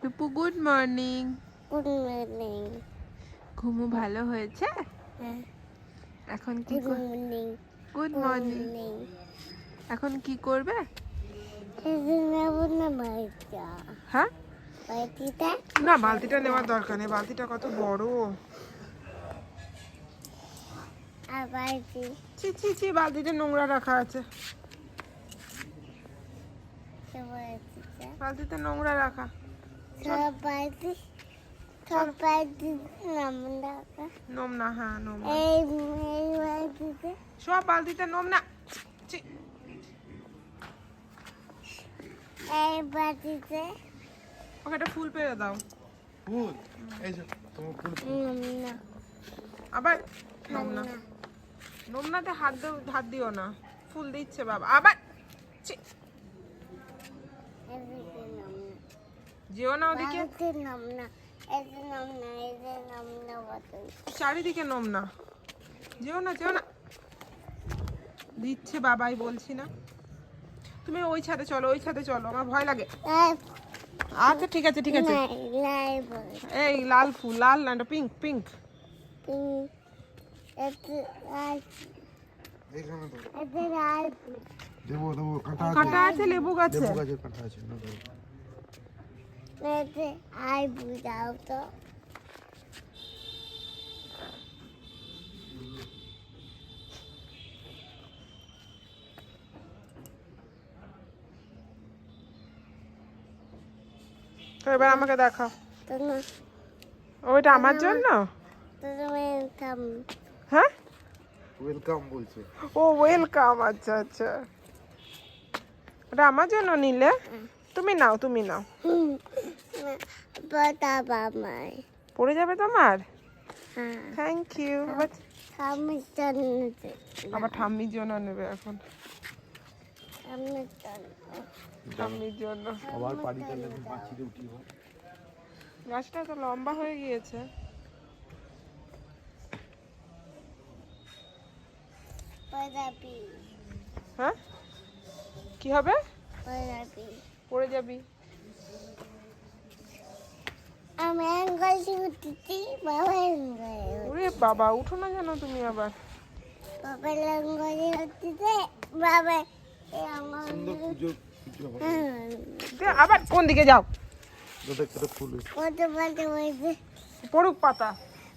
টুপু good morning good morning ঘুমু ভালো হয়েছে? হ্যাঁ। এখন কি গুড মর্নিং গুড মর্নিং এখন কি করবে? হ্যাঁ? না বালতিটা নেওয়ার দরকার নেই। বালতিটা কত বড়। ছি ছি ছি বালতিটা নোংরা রাখা আছে। বালতিতে নোংরা রাখা। নাম না হ্যাঁ নোম না। এই এই বাড়িতে সব বালতিতে নোম না ছি, এই বাড়িতে ওকে একটা ফুল পেরে দাও ফুল এই যে তোমার ফুল না আবার নোম না হাত দিও হাত দিও না। ফুল দিচ্ছে বাবা। আবার যেও না ওদিকে। চারিদিকে নোম না। যেও না যেও না। দিচ্ছে বাবাই বলছি না। তুমি ওই ছাদে চলো ওই ছাদে চলো আমার ভয় লাগে। আচ্ছা ঠিক আছে ঠিক আছে। এই লাল ফুল লাল না পিঙ্ক পিঙ্ক কাঁটা আছে। লেবু গাছে। লেবু গাছের কাঁটা আছে আর বুঝাও তো। তো এবার আমাকে দেখাও। ওইটা আমার জন্য? হ্যাঁ? ওয়েলকাম বলছে। ও ওয়েলকাম আচ্ছা আচ্ছা। ওটা আমার জন্য নিলে? তুমি নাও তুমি নাও। পড়ে যাবে তোমার? হ্যাঁ। থ্যাংক ইউ আবার আমি জানতে আবার ঠাম্মির জন্য নেবে এখন। আমি জানি ঠাম্মির জন্য আবার পানি তাহলে মাছিতে উঠিয়ে গাছটা তো লম্বা হয়ে গিয়েছে। হ্যাঁ? কি হবে? পড়ে যাবি। ওরে বাবা উঠো না যেন তুমি আবার? বাবা আঙ্গালি উঠেছে বাবা দে, আবার কোন দিকে যাও? পড়ুক পাতা।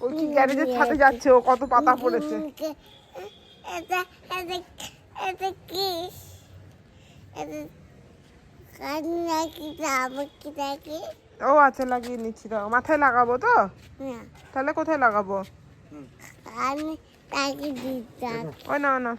ওই কি গ্যারেজের ছাদে যাচ্ছে ও কত পাতা পড়েছে? এটা এটা এটা কি? এটা কাজ নাকি আমার কি নাকি ও আচ্ছা লাগিয়ে নিচ্ছি তো। মাথায় লাগাবো তো? না। তাহলে কোথায় লাগাবো? ওই না না